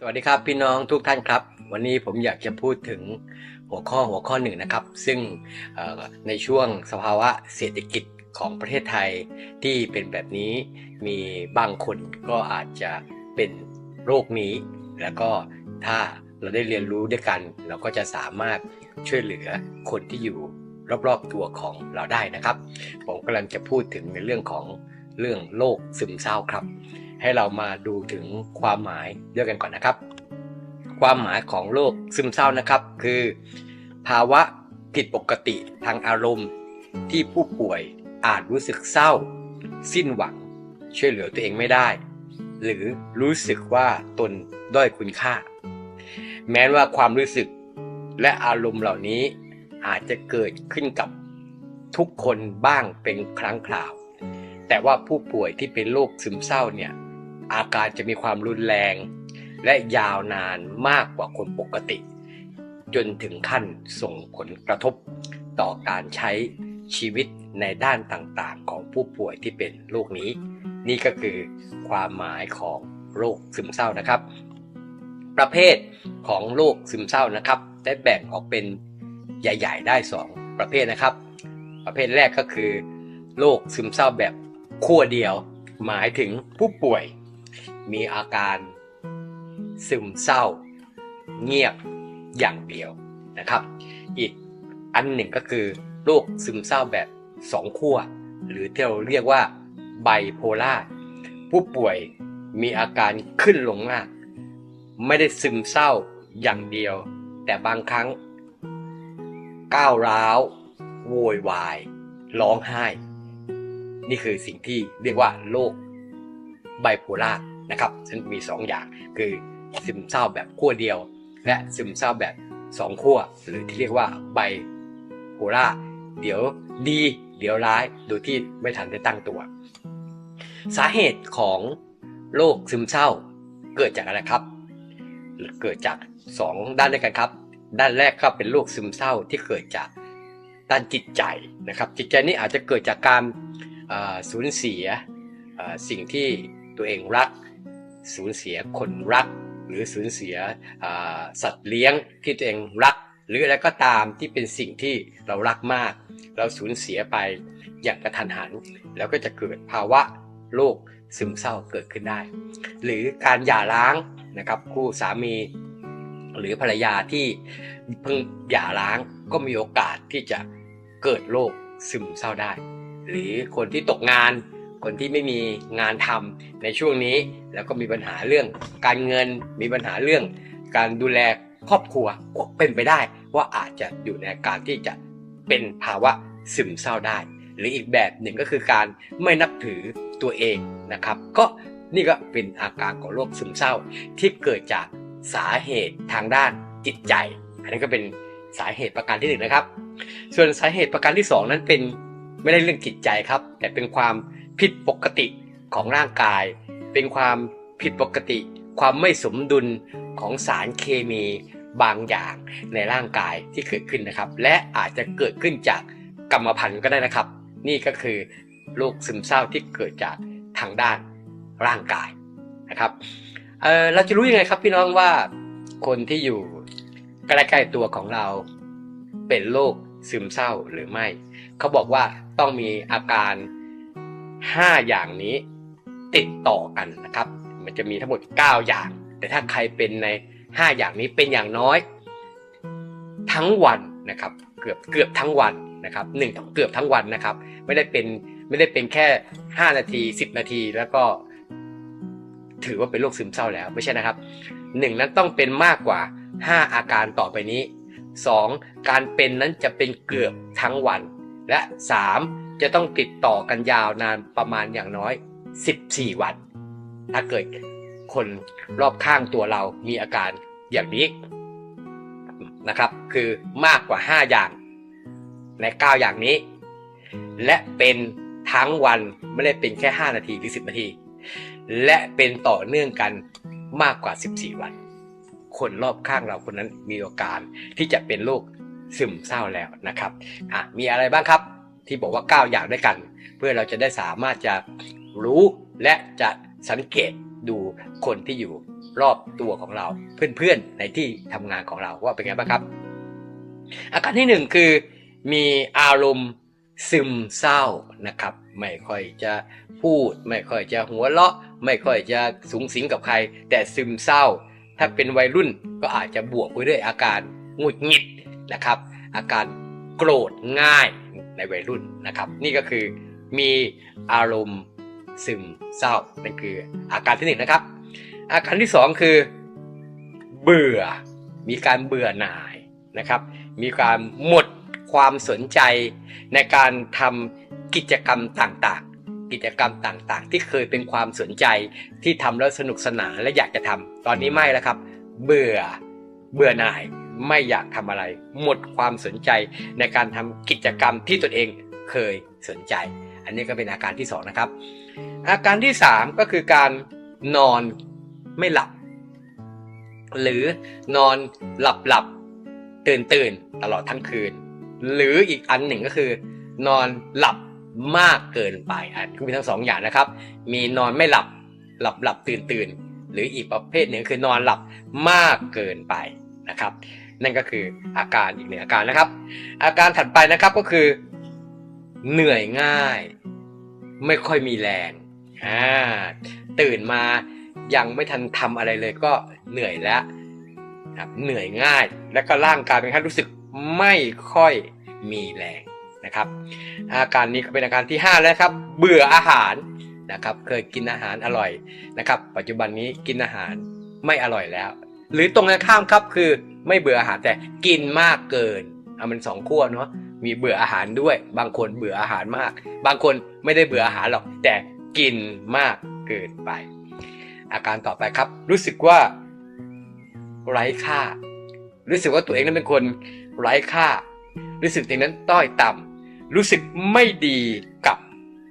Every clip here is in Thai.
สวัสดีครับพี่น้องทุกท่านครับ วันนี้ผมอยากจะพูดถึงหัวข้อหัวข้อหนึ่งนะครับ ซึ่งในช่วงสภาวะเศรษฐกิจของประเทศไทยที่เป็นแบบนี้มีบางคนก็อาจจะเป็นโรคนี้ แล้วก็ถ้าเราได้เรียนรู้ด้วยกัน เราก็จะสามารถช่วยเหลือคนที่อยู่รอบๆตัวของเราได้นะครับ ผมกำลังจะพูดถึงในเรื่องของเรื่องโรคซึมเศร้าครับ ให้เรามาดูถึงความหมายด้วยกันก่อนนะครับ ความหมายของโรคซึมเศร้านะครับ คือ ภาวะผิดปกติทางอารมณ์ ที่ผู้ป่วยอาจรู้สึกเศร้า สิ้นหวัง ช่วยเหลือตัวเองไม่ได้ หรือรู้สึกว่าตนด้อยคุณค่า แม้ว่าความรู้สึกและอารมณ์เหล่านี้อาจจะเกิดขึ้นกับทุกคนบ้างเป็นครั้งคราว แต่ว่าผู้ป่วยที่เป็นโรคซึมเศร้าเนี่ย อาการจะมีความรุนแรง และยาวนานมากกว่าคนปกติ จนถึงขั้นส่งผลกระทบต่อการใช้ชีวิตในด้านต่างๆ ของผู้ป่วยที่เป็นโรคนี้ นี่ก็คือความหมายของโรคซึมเศร้านะครับ ประเภทของโรคซึมเศร้านะครับได้แบ่งออกเป็นใหญ่ ๆ ได้ 2 ประเภทนะครับ ประเภทแรกก็คือโรคซึมเศร้าแบบขั้วเดียว หมายถึงผู้ป่วย มีอาการซึมเศร้า เงียบอย่างเดียวนะครับ อีกอันหนึ่งก็คือโรคซึมเศร้าแบบสองขั้วหรือที่เราเรียกว่าไบโพล่าผู้ป่วยมีอาการขึ้นลงมาก ไม่ได้ซึมเศร้าอย่างเดียว แต่บางครั้ง ก้าวร้าวโวยวาย ร้องไห้ นี่คือสิ่งที่เรียกว่าโรคไบโพล่า นะครับซึ่งมี 2 อย่างคือซึมเศร้าแบบขั้วเดียว และซึมเศร้าแบบ2ขั้วหรือที่เรียกว่าไบโพล่าเดี๋ยวดีเดี๋ยวร้ายโดยที่ไม่ทันได้ตั้งตัว สาเหตุของโรคซึมเศร้าเกิดจากอะไรครับ เกิดจาก 2 ด้านด้วยกันครับ ด้านแรกก็เป็นโรคซึมเศร้าที่เกิดจากด้านจิตใจนะครับ จิตใจนี้อาจจะเกิดจากการสูญเสียสิ่งที่ตัวเองรัก สูญเสียคนรัก หรือสูญเสียสัตว์เลี้ยงที่ตัวเองรัก หรืออะไรก็ตามที่เป็นสิ่งที่เรารักมาก เราสูญเสียไปอย่างกระทันหัน แล้วก็จะเกิดภาวะโรคซึมเศร้าเกิดขึ้นได้ หรือการหย่าร้างนะครับคู่สามีหรือภรรยาที่เพิ่งหย่าร้างก็มีโอกาสที่จะเกิดโรคซึมเศร้าได้ หรือคนที่ตกงาน คนที่ไม่มีงานทำในช่วงนี้ แล้วก็มีปัญหาเรื่อง การเงินมีปัญหาเรื่อง การดูแลครอบครัวก็เป็นไปได้ว่าอาจจะอยู่ในการที่จะเป็นภาวะซึมเศร้าได้ หรืออีกแบบหนึ่งก็คือการไม่นับถือตัวเองนะครับ ก็นี่ก็เป็นอาการของโรคซึมเศร้าที่เกิดจากสาเหตุทางด้านจิตใจ อันนี้ก็เป็นสาเหตุประการที่หนึ่งนะครับ ส่วนสาเหตุประการที่สองนั้นเป็นไม่ได้เรื่องจิตใจครับ แต่เป็นความ ผิดปกติของร่างกาย เป็นความผิดปกติ ความไม่สมดุลของสารเคมีบางอย่างในร่างกายที่เกิดขึ้นนะครับ และอาจจะเกิดขึ้นจากกรรมพันธุ์ก็ได้นะครับ นี่ก็คือโรคซึมเศร้าที่เกิดจากทางด้านร่างกายนะครับเเราจะรู้ยังไงครับพี่น้องว่าคนที่อยู่ใกล้ๆตัวของเราเป็นโรคซึมเศร้าหรือไม่ เขาบอกว่าต้องมีอาการ 5 อย่างนี้ติดต่อกันนะครับ มันจะมีทั้งหมด 9 อย่าง แต่ถ้าใครเป็นใน 5 อย่างนี้เป็นอย่างน้อย ทั้งวันนะครับ เกือบเกือบทั้งวันนะครับหนึ่งเกือบทั้งวันนะครับ ไม่ได้เป็นไม่ได้เป็นแค่ 5 นาที 10 นาทีแล้วก็ถือว่าเป็นโรคซึมเศร้าแล้วไม่ใช่นะครับหนึ่งนั้นต้องเป็นมากกว่า 5 อาการต่อไปนี้ 2. การเป็นนั้นจะเป็นเกือบทั้งวัน และ 3. จะต้องติดต่อกันยาวนานประมาณอย่างน้อย 14 วัน ถ้าเกิดคนรอบข้างตัวเรามีอาการอย่างนี้นะครับ คือมากกว่า 5 อย่าง ใน 9 อย่างนี้ และเป็นทั้งวันไม่ได้เป็นแค่ 5 นาทีหรือ 10 นาที และเป็นต่อเนื่องกันมากกว่า 14 วัน คนรอบข้างเราคนนั้นมีโอกาสที่จะเป็นโรคซึมเศร้าแล้วนะครับ อะ มีอะไรบ้างครับ ที่บอกว่า 9 อย่างด้วยกัน เพื่อเราจะได้สามารถจะรู้และจะสังเกตดูคนที่อยู่รอบตัวของเราเพื่อนๆในที่ทำงานของเราว่าเป็นไงบ้างครับ อาการที่หนึ่งคือมีอารมณ์ซึมเศร้านะครับ ไม่ค่อยจะพูด ไม่ค่อยจะหัวเราะ ไม่ค่อยจะสูงสิงกับใคร แต่ซึมเศร้า ถ้าเป็นวัยรุ่นก็อาจจะบวกไปด้วยอาการหงุดหงิดนะครับ อาการ โกรธง่ายในวัยรุ่นนะครับ นี่ก็คือมีอารมณ์ซึมเศร้านั่นคืออาการที่หนึ่งนะครับ อาการที่สองคือ เบื่อ มีการเบื่อหน่ายนะครับ มีการหมดความสนใจในการทำกิจกรรมต่างๆ กิจกรรมต่างๆ ที่เคยเป็นความสนใจที่ทำแล้วสนุกสนานและอยากจะทำตอนนี้ไม่แล้วครับ เบื่อเบื่อหน่าย ไม่อยากทำอะไร หมดความสนใจในการทำกิจกรรมที่ตนเองเคยสนใจ อันนี้ก็เป็นอาการที่สองนะครับ อาการที่สามก็คือการนอนไม่หลับ หรือนอนหลับหลับตื่นตื่นตลอดทั้งคืน หรืออีกอันหนึ่งก็คือ นอนหลับมากเกินไปอะคือมีทั้งสองอย่างนะครับ มีนอนไม่หลับหลับหลับตื่นตื่นหรืออีกประเภทหนึ่งคือนอนหลับมากเกินไปนะครับ นั่นก็คืออาการอีกหนึ่งอาการนะครับ อาการถัดไปนะครับก็คือ เหนื่อยง่าย ไม่ค่อยมีแรงอ่าตื่นมายังไม่ทันทำอะไรเลยก็เหนื่อยแล้วครับเหนื่อยง่าย แล้วก็ร่างกายเป็นขั้นรู้สึกไม่ค่อยมีแรงนะครับ อาการนี้ก็เป็นอาการที่ 5 แล้วครับ เบื่ออาหารนะครับ เคยกินอาหารอร่อยนะครับ ปัจจุบันนี้กินอาหารไม่อร่อยแล้ว หรือตรงกันข้ามครับคือไม่เบื่ออาหารแต่กินมากเกินเอามันสองขั้วเนาะมีเบื่ออาหารด้วย บางคนเบื่ออาหารมาก บางคนไม่ได้เบื่ออาหารหรอก แต่กินมากเกินไป อาการต่อไปครับ รู้สึกว่า ไร้ค่า รู้สึกว่าตัวเองนั้นเป็นคนไร้ค่า รู้สึกตัวเองนั้นต้อยต่ำรู้สึกไม่ดีกับ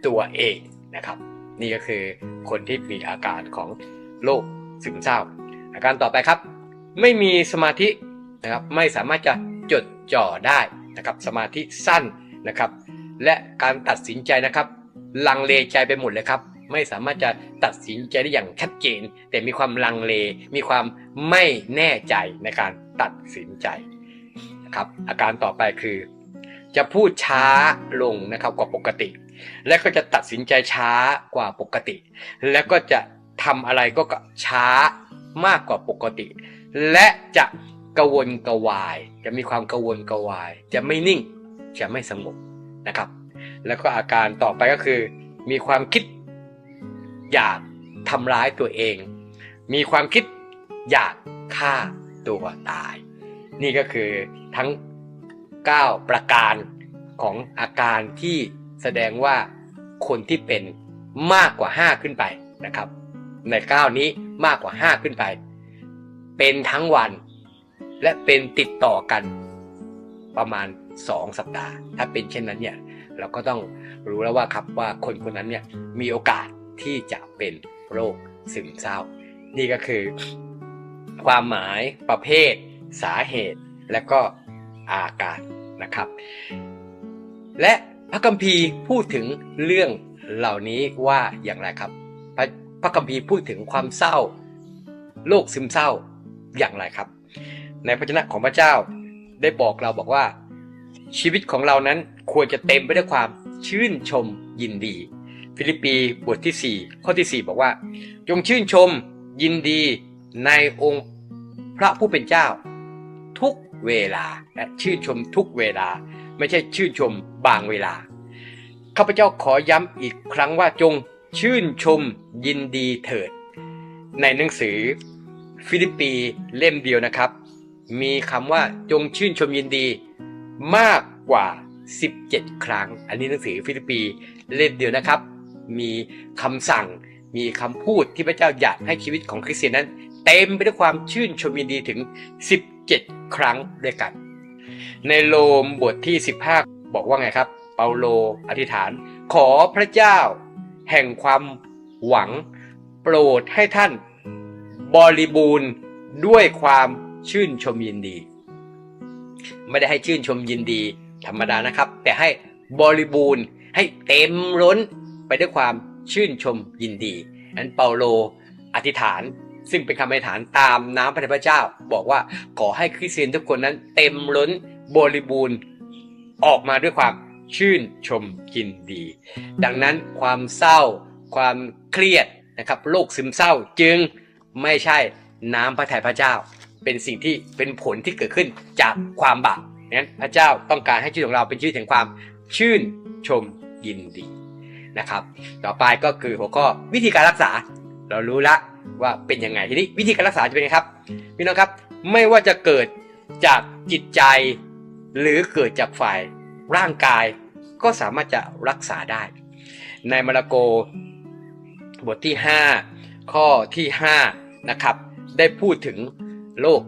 ตัวเองนะครับ นี่ก็คือคนที่มีอาการของโรคซึมเศร้า อาการต่อไปครับ ไม่มีสมาธินะครับไม่สามารถจะจดจ่อได้นะครับสมาธิสั้นนะครับ และการตัดสินใจนะครับลังเลใจไปหมดเลยครับ ไม่สามารถจะตัดสินใจได้อย่างชัดเจน แต่มีความลังเล มีความไม่แน่ใจในการตัดสินใจนะครับอาการต่อไปคือ จะพูดช้าลงนะครับกว่าปกติ และก็จะตัดสินใจช้ากว่าปกติ แล้วก็จะทำอะไรก็ช้า มากกว่าปกติ และจะกระวนกระวาย จะมีความกระวนกระวาย จะไม่นิ่ง จะไม่สงบนะครับ แล้วก็อาการต่อไปก็คือ มีความคิดอยากทำร้ายตัวเอง มีความคิดอยากฆ่าตัวตาย นี่ก็คือทั้ง 9 ประการของอาการที่แสดงว่าคนที่เป็นมากกว่า 5 ขึ้นไปนะครับ ใน 9 นี้ มากกว่า 5 ขึ้นไป เป็นทั้งวันและเป็นติดต่อกันประมาณ 2 สัปดาห์ ถ้าเป็นเช่นนั้นเนี่ยเราก็ต้องรู้แล้วว่าครับว่าคนคนนั้นเนี่ยมีโอกาสที่จะเป็นโรคซึมเศร้า นี่ก็คือ ความหมายประเภท สาเหตุ และก็อาการนะครับ และพระคัมภีร์พูดถึงเรื่องเหล่านี้ว่าอย่างไรครับพระ พระคัมภีร์พูดถึงความเศร้า โรคซึมเศร้าอย่างไรครับ ในพระชนะของพระเจ้าได้บอกเราบอกว่า ชีวิตของเรานั้นควรจะเต็มไปด้วยความชื่นชมยินดี ฟิลิปปีบทที่ 4 ข้อที่ 4 บอกว่า จงชื่นชมยินดีในองค์พระผู้เป็นเจ้า ทุกเวลาและชื่นชมทุกเวลา ไม่ใช่ชื่นชมบางเวลาข้าพเจ้าขอย้ำอีกครั้งว่าจง ชื่นชมยินดีเถิด ในหนังสือฟิลิปปีเล่มเดียวนะครับ มีคำว่าจงชื่นชมยินดีมากกว่า 17 ครั้ง อันนี้หนังสือฟิลิปปีเล่มเดียวนะครับ มีคำสั่งมีคำพูดที่พระเจ้าอยากให้ชีวิตของคริสเตียนนั้น เต็มไปด้วยความชื่นชมยินดีถึง 17 ครั้งด้วยกัน ในโลมบทที่ 15 บอกว่าไงครับ เปาโลอธิษฐาน ขอพระเจ้า แห่งความหวัง โปรดให้ท่าน บริบูรณ์ด้วยความชื่นชมยินดี ไม่ได้ให้ชื่นชมยินดี ธรรมดานะครับ แต่ให้บริบูรณ์ให้เต็มล้นไปด้วยความชื่นชมยินดีนั้นเปาโลอธิษฐานซึ่งเป็นคำอธิษฐานตามน้ำพระทัยพระเจ้า บอกว่าขอให้คริสเตียนทุกคนนั้นเต็มล้นบริบูรณ์ออกมาด้วยความ ชื่นชมยินดี ดังนั้นความเศร้า ความเครียดนะครับโรคซึมเศร้าจึงไม่ใช่น้ำพระทัยพระเจ้า เป็นสิ่งที่เป็นผลที่เกิดขึ้นจากความบาปนั้นพระเจ้าต้องการให้ชีวิตของเราเป็นชีวิตแห่งความชื่นชมยินดีนะครับ ต่อไปก็คือหัวข้อวิธีการรักษา เรารู้ละว่าเป็นยังไงทีนี้วิธีการรักษาจะเป็นยังไงครับพี่น้องครับไม่ว่าจะเกิดจากจิตใจหรือเกิดจากฝ่าย ร่างกายก็สามารถจะรักษาได้ ในมาระโกบทที่ 5 ข้อที่5นะครับได้พูดถึงโรค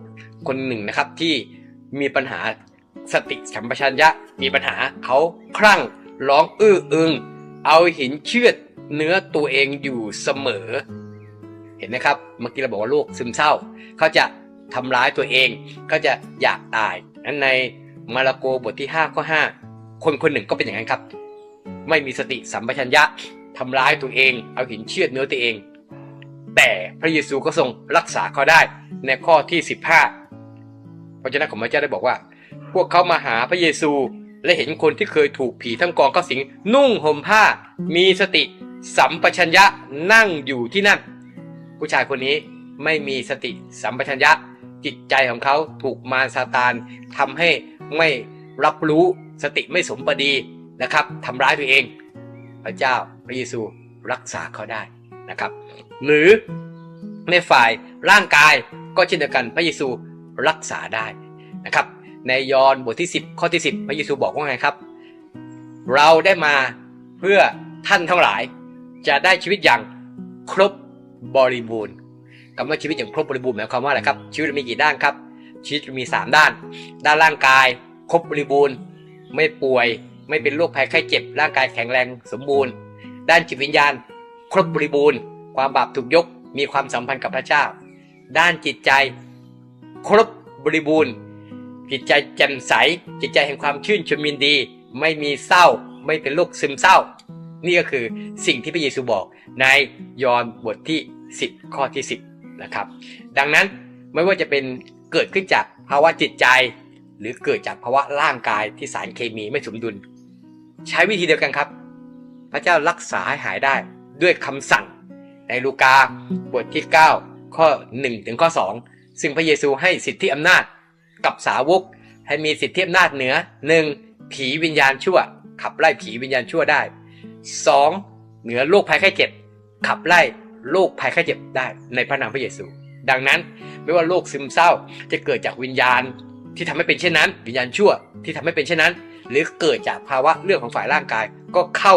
คนหนึ่งนะครับที่มีปัญหาสติสัมปชัญญะมีปัญหาเขาคลั่งร้องอื้ออึง เอาหินเชือดเนื้อตัวเองอยู่เสมอ เห็นไหมครับเมื่อกี้เราบอกว่าโรคซึมเศร้า เขาจะทำร้ายตัวเองเขาจะอยากตายนั้นในมาระโกบทที่5ข้อ5 คนคนหนึ่งก็เป็นอย่างนั้นครับ ไม่มีสติสัมปชัญญะทำร้ายตัวเอง เอาหินเชือดเนื้อตัวเอง แต่พระเยซูก็ทรงรักษาเขาได้ในข้อที่15พระเจ้าของพระเจ้าได้บอกว่า พวกเขามาหาพระเยซูและเห็นคนที่เคยถูกผีทั้งกองเข้าสิง นุ่งห่มผ้า มีสติ สัมปชัญญะนั่งอยู่ที่นั่น ผู้ชายคนนี้ไม่มีสติสัมปชัญญะจิตใจของเขาถูกมารซาตานทำให้ไม่ รับรู้สติไม่สมประดีนะครับทำร้ายตัวเอง พระเจ้าพระเยซูรักษาเขาได้นะครับ หรือในฝ่ายร่างกายก็เช่นเดียวกันพระเยซูรักษาได้นะครับ ในยอห์นบทที่ 10 ข้อที่ 10 พระเยซูบอกว่าไงครับ เราได้มาเพื่อท่านทั้งหลาย จะได้ชีวิตอย่างครบบริบูรณ์คำว่าชีวิตอย่างครบบริบูรณ์หมายความว่าอะไรครับชีวิตมีกี่ด้านครับชีวิตมี 3 ด้าน ด้านร่างกาย ครบบริบูรณ์ ไม่ป่วย ไม่เป็นโรคภัยไข้เจ็บ ร่างกายแข็งแรงสมบูรณ์ ด้านจิตวิญญาณ ครบบริบูรณ์ ความบาปถูกยก มีความสัมพันธ์กับพระเจ้า ด้านจิตใจ ครบบริบูรณ์ จิตใจแจ่มใส จิตใจแห่งความชื่นชมยินดี ไม่มีเศร้า ไม่เป็นโรคซึมเศร้า นี่ก็คือสิ่งที่พระเยซูบอกในยอห์นบทที่ 10 ข้อที่ 10 นะครับ ดังนั้นไม่ว่าจะเป็นเกิดขึ้นจากภาวะจิตใจ หรือเกิดจากภาวะร่างกายที่สารเคมีไม่สมดุล ใช้วิธีเดียวกันครับ พระเจ้ารักษาให้หายได้ด้วยคำสั่ง ในลูกาบทที่ 9 ข้อ 1 ถึงข้อ 2 ซึ่งพระเยซูให้สิทธิอำนาจกับสาวก ให้มีสิทธิอำนาจเหนือ 1. ผีวิญญาณชั่ว ขับไล่ผีวิญญาณชั่วได้ 2. เหนือโรคภัยไข้เจ็บ ขับไล่โรคภัยไข้เจ็บได้ในพระนามพระเยซู ดังนั้นไม่ว่าโรคซึมเศร้าจะเกิดจากวิญญาณ ที่ทำให้เป็นเช่นนั้น วิญญาณชั่วที่ทำให้เป็นเช่นนั้น หรือเกิดจากภาวะเรื่องของฝ่ายร่างกายก็เข้า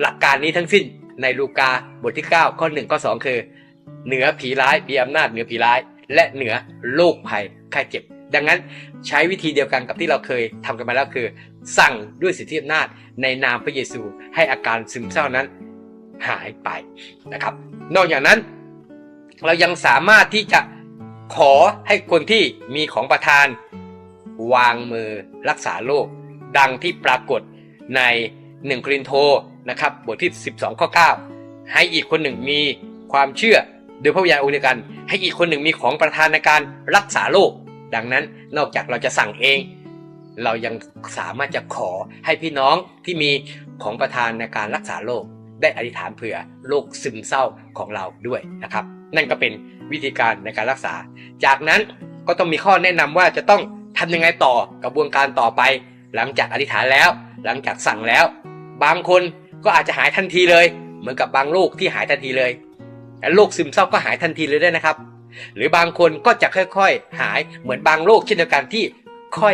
หลักการนี้ทั้งสิ้นในลูกาบทที่ 9 ข้อ 1 ข้อ 2 คือ เหนือผีร้ายมีอำนาจเหนือผีร้าย และเหนือโรคภัยไข้เจ็บ ดังนั้นใช้วิธีเดียวกันกับที่เราเคยทำกันมาแล้วคือ สั่งด้วยสิทธิอำนาจในนามพระเยซูให้อาการซึมเศร้านั้นหายไปนะครับ นอกจากนั้น เรายังสามารถที่จะ ขอให้คนที่มีของประทาน วางมือรักษาโรคดังที่ปรากฏใน1โครินโตนะครับบทที่ 12 ข้อ 9 ให้อีกคนหนึ่งมีความเชื่อโดยพระวิญญาณองค์เดียวกัน ให้อีกคนหนึ่งมีของประทานในการรักษาโรคดังนั้นนอกจากเราจะสั่งเอง เรายังสามารถจะขอให้พี่น้องที่มีของประทานในการรักษาโรคได้อธิษฐานเผื่อโรคซึมเศร้าของเราด้วยนะครับ นั่นก็เป็น วิธีการในการรักษา จากนั้นก็ต้องมีข้อแนะนำว่าจะต้องทำยังไงต่อกระบวนการต่อไป หลังจากอธิษฐานแล้ว หลังจากสั่งแล้ว บางคนก็อาจจะหายทันทีเลย เหมือนกับบางโรคที่หายทันทีเลยแต่โรคซึมเศร้าก็หายทันทีเลยได้นะครับ หรือบางคนก็จะค่อยๆ หายเหมือนบางโรคเช่นเดียวกันที่ค่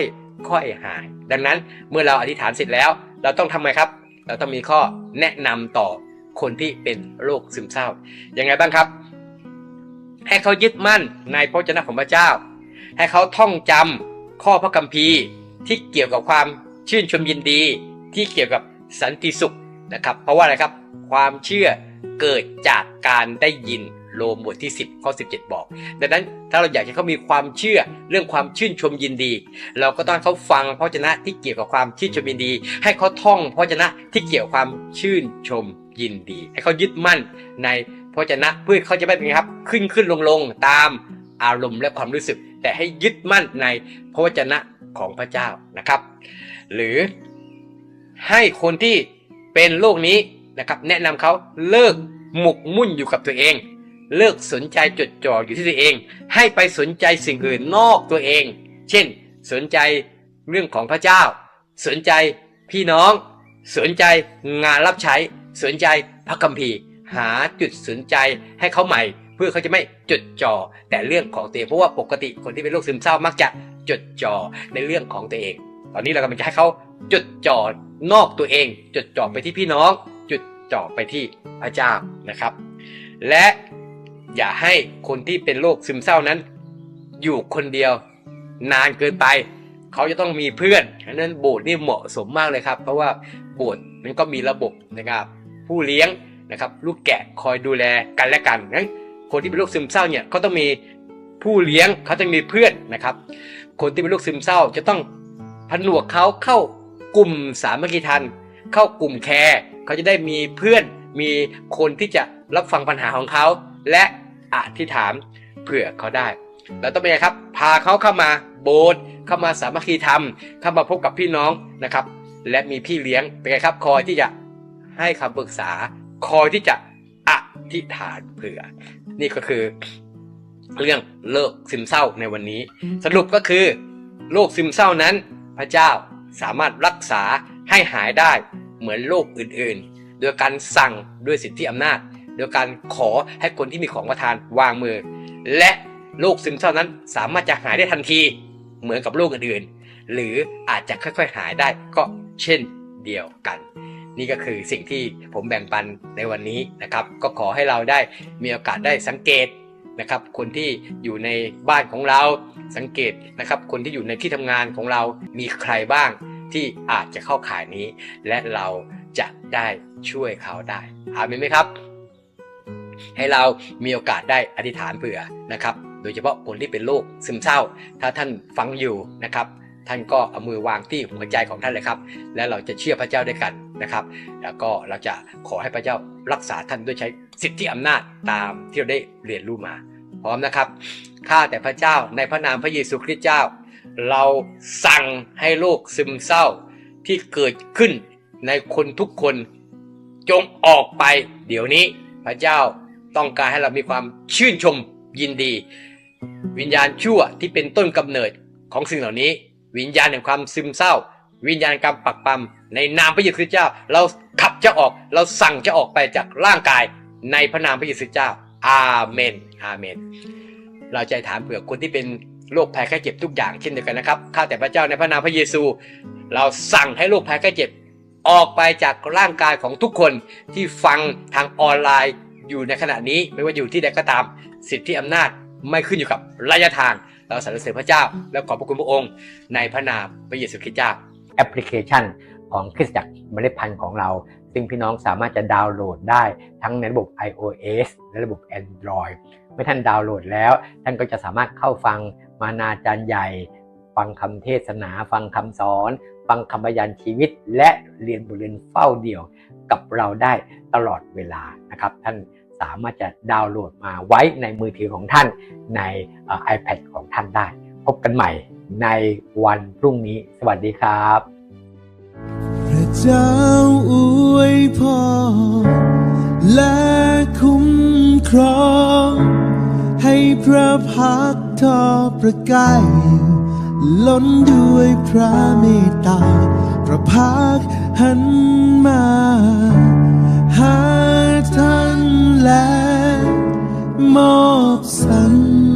อยๆหาย ดังนั้นเมื่อเราอธิษฐานเสร็จแล้ว เราต้องทำไงครับ เราต้องมีข้อแนะนำต่อคนที่เป็นโรคซึมเศร้ายังไงบ้างครับ ให้เขายึดมั่นในพระเจ้าของพระเจ้า ให้เขาท่องจำข้อพระคัมภีร์ที่เกี่ยวกับความชื่นชมยินดี ที่เกี่ยวกับสันติสุขนะครับ เพราะว่าอะไรครับ ความเชื่อเกิดจากการได้ยินโรมบทที่ 10ข้อ17 บอก ดังนั้นถ้าเราอยากให้เขามีความเชื่อเรื่องความชื่นชมยินดี เราก็ต้องเขาฟังพระวจนะที่เกี่ยวกับความชื่นชมยินดี ให้เขาท่องพระวจนะที่เกี่ยวกับความชื่นชมยินดี ให้เขายึดมั่นใน พราะวจนะเพื่อเขาจะไม่เป็นไงครับ ขึ้นขึ้นลงลงตามอารมณ์และความรู้สึก แต่ให้ยึดมั่นในพระวจนะของพระเจ้านะครับ หรือให้คนที่เป็นโรคนี้นะครับ แนะนำเขาเลิกหมกมุ่นอยู่กับตัวเอง เลิกสนใจจดจ่ออยู่ที่ตัวเอง ให้ไปสนใจสิ่งอื่นนอกตัวเอง เช่น สนใจเรื่องของพระเจ้า สนใจพี่น้อง สนใจงานรับใช้ สนใจพระคัมภีร์ หาจุดสนใจให้เขาใหม่ เพื่อเขาจะไม่จดจ่อแต่เรื่องของตัวเองเพราะว่าปกติคนที่เป็นโรคซึมเศร้ามักจะจดจ่อในเรื่องของตัวเอง ตอนนี้เรากำลังจะให้เขาจดจ่อนอกตัวเอง จดจ่อไปที่พี่น้องจดจ่อไปที่พระเจ้านะครับ และอย่าให้คนที่เป็นโรคซึมเศร้านั้น อยู่คนเดียวนานเกินไป เขาจะต้องมีเพื่อนอันนั้นโบสถ์นี่เหมาะสมมากเลยครับ เพราะว่าโบสถ์มันก็มีระบบนะครับ ผู้เลี้ยง นะครับลูกแกะคอยดูแลกันและกันงั้นคนที่เป็นโรคซึมเศร้าเนี่ยเขาต้องมีผู้เลี้ยงเขาต้องมีเพื่อนนะครับ คนที่เป็นโรคซึมเศร้าจะต้องผนวกเขาเข้ากลุ่มสามัคคีทัน เข้ากลุ่มแคร์เขาจะได้มีเพื่อนมีคนที่จะรับฟังปัญหาของเขาและอธิษฐานเผื่อเขาได้แล้วต้องเป็นไงครับ พาเขาเข้ามาโบสถ์เข้ามาสามัคคีธรรม เข้ามาพบกับพี่น้องนะครับ และมีพี่เลี้ยงเป็นไงครับคอยที่จะให้คำปรึกษา คอยที่จะอธิษฐานเผื่อ นี่ก็คือ เรื่องเลิกซึมเศร้าในวันนี้ สรุปก็คือโรคซึมเศร้านั้น พระเจ้าสามารถรักษาให้หายได้เหมือนโรคอื่นๆ โดยการสั่งด้วยสิทธิอำนาจ โดยการขอให้คนที่มีของประทานวางมือ และโรคซึมเศร้านั้นสามารถจะหายได้ทันทีเหมือนกับโรคอื่นๆ หรืออาจจะค่อยๆหายได้ก็เช่นเดียวกัน นี่ก็คือสิ่งที่ผมแบ่งปันในวันนี้นะครับ ก็ขอให้เราได้มีโอกาสได้สังเกตนะครับ คนที่อยู่ในบ้านของเราสังเกตนะครับ คนที่อยู่ในที่ทำงานของเรามีใครบ้างที่อาจจะเข้าข่ายนี้ และเราจะได้ช่วยเขาได้อามนไหมครับ ให้เรามีโอกาสได้อธิษฐานเผื่อนะครับ โดยเฉพาะคนที่เป็นโรคซึมเศร้า ถ้าท่านฟังอยู่นะครับ ท่านก็เอามือวางที่หัวใจของท่านเลยครับ และเราจะเชื่อพระเจ้าด้วยกันนะครับ แล้วก็เราจะขอให้พระเจ้ารักษาท่านด้วยใช้สิทธิอำนาจตามที่เราได้เรียนรู้มา พร้อมนะครับข้าแต่พระเจ้าในพระนามพระเยซูคริสต์เจ้า เราสั่งให้โรคซึมเศร้าที่เกิดขึ้นในคนทุกคนจงออกไป เดี๋ยวนี้พระเจ้าต้องการให้เรามีความชื่นชมยินดี วิญญาณชั่วที่เป็นต้นกำเนิดของสิ่งเหล่านี้ วิญญาณแห่งความซึมเศร้า วิญญาณการปักปั๊มในนามพระเยซูคริสต์เจ้า เราขับจะออกเราสั่งจะออกไปจากร่างกายในพระนามพระเยซูคริสต์เจ้า อาเมน อาเมน เราใจถามเผื่อคนที่เป็นโรคภัยไข้เจ็บทุกอย่างเช่นเดียวกันนะครับข้าแต่พระเจ้าในพระนามพระเยซู เราสั่งให้โรคภัยไข้เจ็บออกไปจากร่างกายของทุกคนที่ฟังทางออนไลน์อยู่ในขณะนี้ไม่ว่าอยู่ที่ใดก็ตาม สิทธิอำนาจไม่ขึ้นอยู่กับระยะทาง เราสรรเสริญพระเจ้า และขอบพระคุณพระองค์ในพระนามพระเยซูคริสต์เจ้าแอปพลิเคชันของคริสตจักรเมล็ดพันธุ์ของเรา ซึ่งพี่น้องสามารถจะดาวน์โหลดได้ทั้งในระบบ iOS และระบบ Android เมื่อท่านดาวน์โหลดแล้ว ท่านก็จะสามารถเข้าฟังมานาจารย์ใหญ่ ฟังคำเทศนา ฟังคำสอน ฟังคำบรรยายชีวิต และเรียนบทเรียนเฝ้าเดี่ยวกับเราได้ตลอดเวลานะครับท่าน สามารถจะดาวน์โหลดมาไว้ในมือถือของท่านใน iPad ของท่านได้ พบกันใหม่ในวันพรุ่งนี้ สวัสดีครับพระเจ้าอวยพรและคุ้มครองให้พระพักทอประกายล้นด้วยพระเมตตา พระพักหันมา หาท่าน และมอบสัญ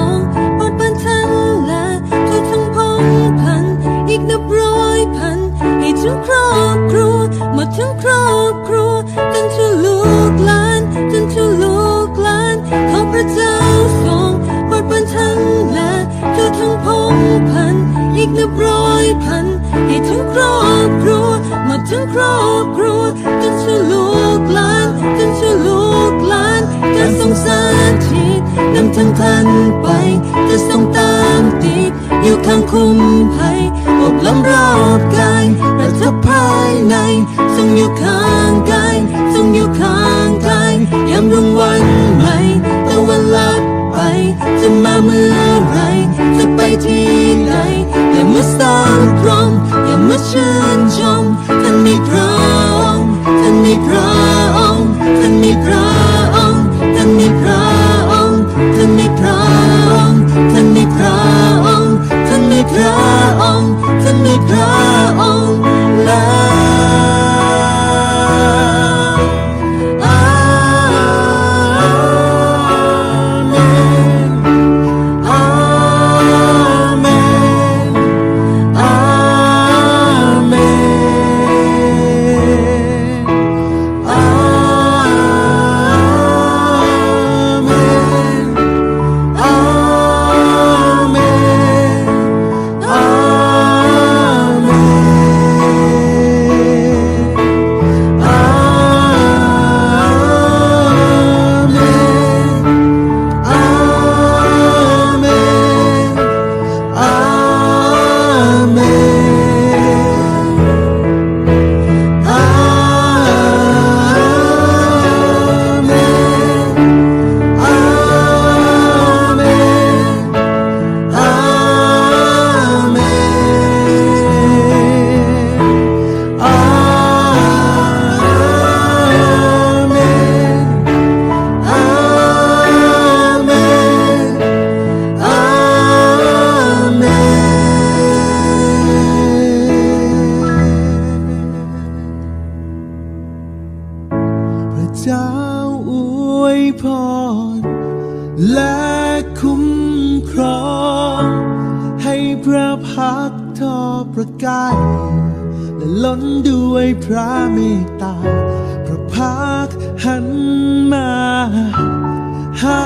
วทั้งพัน อีกนับร้อยพัน ให้ทั้งครอบครัวหมดทั้งครอบครัวจนชั่วลูกหลานจนชั่วลูกหลานข้าพระเจ้าทรงโปรดบันทันและทั่วทั้งพงพัน อีกนับร้อยพัน ให้ทั้งครอบครัวหมดทั้งครอบครัวจนชั่วลูกหลานจนชั่วลูกหลานการทรงสาธิตนำทั้งท่านไปจะทรงตามติด อยู่ข้างคุ้มภัยอบล้อมรอบกายประทับภายในทรงอยู่ข้างกายทรงอยู่ข้างกายยามรุ่งวันใหม่ตะวันลับไป จะมาเมื่อไร จะไปที่ไหนอย่ามาสร้างพรมอย่ามาชื่นชม พร และคุ้มครอง ให้พระพักทอประกายและล้นด้วยพระเมตตา พระพักหันมา หา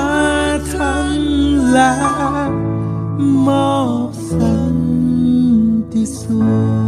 ท่านและมอบสันติสุข